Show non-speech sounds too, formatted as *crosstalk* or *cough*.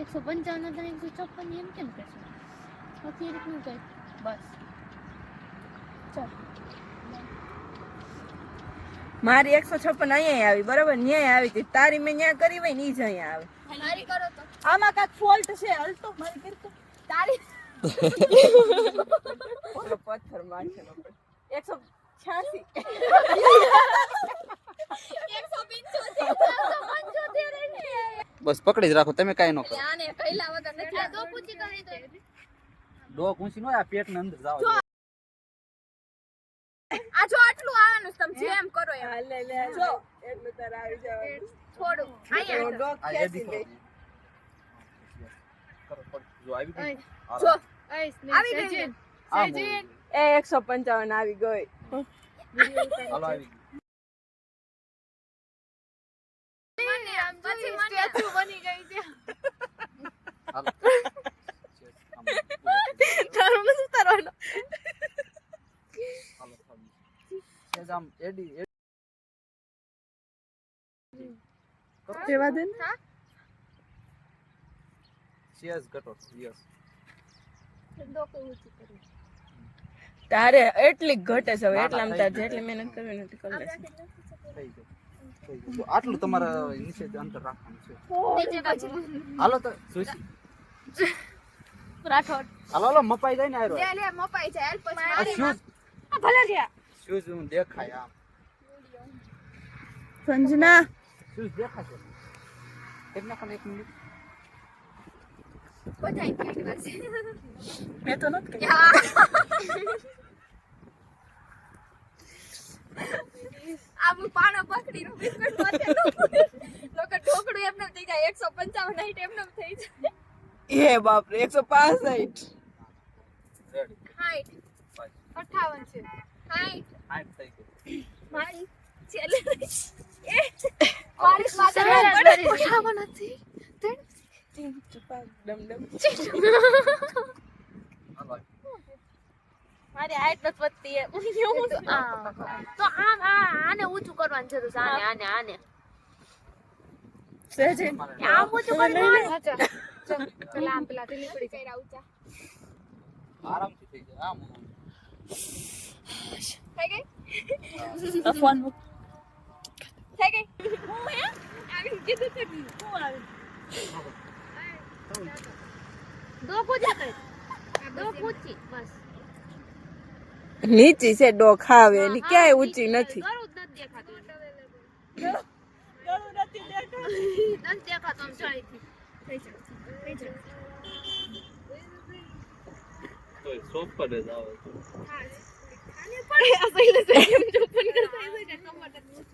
એકસો પંચાવન હતા એકસો છપ્પન એમ કેમ કહેશો નથી એ રીતનું કંઈક બસ ચાલ મારી એકસો છપ્પન અહીંયા આવી બરાબર? ન્યાય આવી હતી. તારી મેં ન્યા કરી હોય ને ઈ જ અહીંયા આવે. મારી કરો તો. આમાં કાંઈક ફોલ્ટ છે હલતો મારી કરતો તારી ઓલો પથ્થર મારશે એકસો છ્યાસી એકસો પંચોતેર એકસો પંચોતેર બસ પકડી જ રાખો તમે કાંઈ ન કરો. આને કઈલા વગર નથી દો પૂછી કરી દો. ડોક ઊંચી ન હોય, આ પેટની અંદર જાવ આ જો આટલું આવવાનું તમે જેમ કરો એમ. હાલે લે જો. એટલું તારે આવી જવાનું. થોડું અહીંયા. ડોક ખેંચી લે? જો આવી ગઈ જો. આવી ગઈ આ એ એકસો પંચાવન આવી ગઈ. હાલો આવી ગઈ પછી મને બની ગઈ છે હાલો આમ. તારું નથી તારવાનું હાલો, હાલો. સેજ આમ એડી કેવા દે ને. સેજ ઘટો યસ. તારે એટલી ઘટે છે એટલા માં તારે જેટલી મહેનત કરવી નથી કરી લેશે. થઈ ગયું થઈ ગયું. જો આટલું તમારે નીચે અંતર રાખવાનું છે. હાલો તો સુશી. રાઠોડ. હાલો હાલો મપાઈ જાય ને આયરો. લે લે મપાઈ જાય હાલ પછી આ મારી ભલે રહ્યા. શૂઝ હું દેખાય આમ? સંજના? શૂઝ દેખાશે? એક નાખો એક મિનિટ. બધાય ફીટ કરશે મેં તો નથી કરી. પાણો પકડી નું બિસ્કટ માથે લોકો ઢોકળું એમને થઈ જાય એકસો પંચાવન હાઈટ એમને થઈ જાય. એ બાપરે એકસો પાસઠ. રેડી હાઈટ અઠાવન છે. હાઈટ હાઈટ થઈ ગઈ. મારી છેલ્લે એ. મારી પાસે અઠાવન હતી. ડમ ડમ. મારી હાઈટ નથી વધતી એ તો આમ આ આને ઊંચું કરવાનું જરૂર છે આને આને. આને સહેજે આમ ઊંચું કરવાનું પેલા પેલા ઢીલી પડી જાય. આરામથી થઈ જાય આમ. થઈ ગઈ આ ફોન મૂક થઈ ગઈ હું હે આવી કીધું છે હું આવી દો પૂજા કરે દો પૂછી બસ નીચી છે ડો ખાવે એની ક્યાંય ઊંચી નથી ગળું જ નથી દેખાતું નથી પર જ આવે *laughs* છે. *laughs*